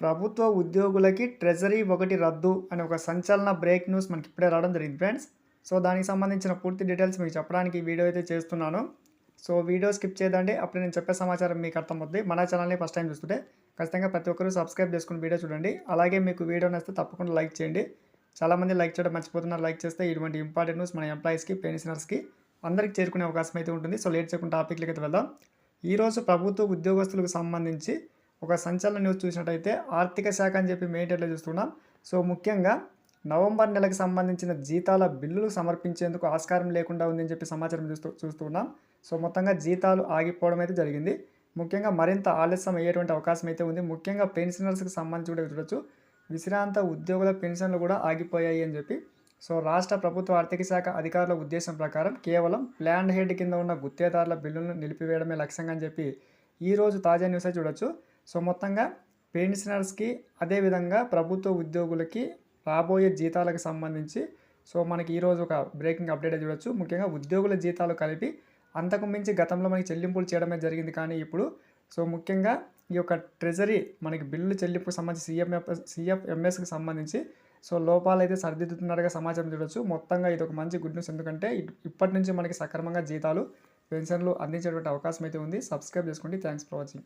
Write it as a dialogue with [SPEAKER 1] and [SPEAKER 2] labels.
[SPEAKER 1] ప్రభుత్వ ఉద్యోగులకి ట్రెజరీ ఒకటి రద్దు అనే ఒక సంచలన బ్రేక్ న్యూస్ మనకి ఇప్పుడే రావడం జరిగింది ఫ్రెండ్స్. సో దానికి సంబంధించిన పూర్తి డీటెయిల్స్ మీకు చెప్పడానికి వీడియో అయితే చేస్తున్నాను. సో వీడియో స్కిప్ చేయదండి. అప్పుడు నేను చెప్పే సమాచారం మీకు అర్థమవుతుంది మన ఛానల్ని ఫస్ట్ టైం చూస్తుంటే ఖచ్చితంగా ప్రతి ఒక్కరూ సబ్స్క్రైబ్ చేసుకుని వీడియో చూడండి. అలాగే మీకు వీడియో నచ్చితే తప్పకుండా లైక్ చేయండి. చాలామంది లైక్ చేయడం మర్చిపోతున్నారు. లైక్ చేస్తే ఇటువంటి ఇంపార్టెంట్ న్యూస్ మన ఎంప్లాయీస్కి పెన్షనర్స్కి అందరికి చేరుకునే అవకాశం అయితే ఉంటుంది. సో లేట్ చేయకుండా టాపిక్లకి అయితే వెళ్దాం. ఈరోజు ప్రభుత్వ ఉద్యోగస్తులకు సంబంధించి ఒక సంచలన న్యూస్ చూసినట్టయితే ఆర్థిక శాఖ అని చెప్పి మెయిన్ చూస్తున్నాం. సో ముఖ్యంగా నవంబర్ నెలకు సంబంధించిన జీతాల బిల్లులు సమర్పించేందుకు ఆస్కారం లేకుండా ఉందని చెప్పి సమాచారం చూస్తూ చూస్తున్నాం. సో మొత్తంగా జీతాలు ఆగిపోవడం అయితే జరిగింది. ముఖ్యంగా మరింత ఆలస్యం అయ్యేటువంటి అవకాశం అయితే ఉంది. ముఖ్యంగా పెన్షనర్స్కి సంబంధించి కూడా చూడొచ్చు. విశ్రాంత ఉద్యోగుల పెన్షన్లు కూడా ఆగిపోయాయి అని చెప్పి. సో రాష్ట్ర ప్రభుత్వ ఆర్థిక శాఖ అధికారుల ఉద్దేశం ప్రకారం కేవలం ప్లాన్ హెడ్ కింద ఉన్న గుత్తేదారుల బిల్లులను నిలిపివేయడమే లక్ష్యంగా అని చెప్పి ఈరోజు తాజా న్యూస్ చూడొచ్చు. సో మొత్తంగా పెన్షనర్స్కి అదేవిధంగా ప్రభుత్వ ఉద్యోగులకి రాబోయే జీతాలకు సంబంధించి సో మనకి ఈరోజు ఒక బ్రేకింగ్ అప్డేట్ చూడొచ్చు. ముఖ్యంగా ఉద్యోగుల జీతాలు కలిపి అంతకు మించి గతంలో మనకి చెల్లింపులు చేయడమే జరిగింది కానీ ఇప్పుడు సో ముఖ్యంగా ఈ యొక్క ట్రెజరీ మనకి బిల్లు చెల్లింపుకు సంబంధించి సిఎంఎఫ్ సిఎఫ్ఎంఎస్కి సంబంధించి సో లోపాలు అయితే సరిదిద్దుతున్నట్టుగా సమాచారం చూడొచ్చు. మొత్తంగా ఇది ఒక మంచి గుడ్ న్యూస్ ఎందుకంటే ఇప్పటి నుంచి మనకి సక్రమంగా జీతాలు పెన్షన్లు అందించేటువంటి అవకాశం అయితే ఉంది. సబ్స్క్రైబ్ చేసుకోండి. Thanks for watching.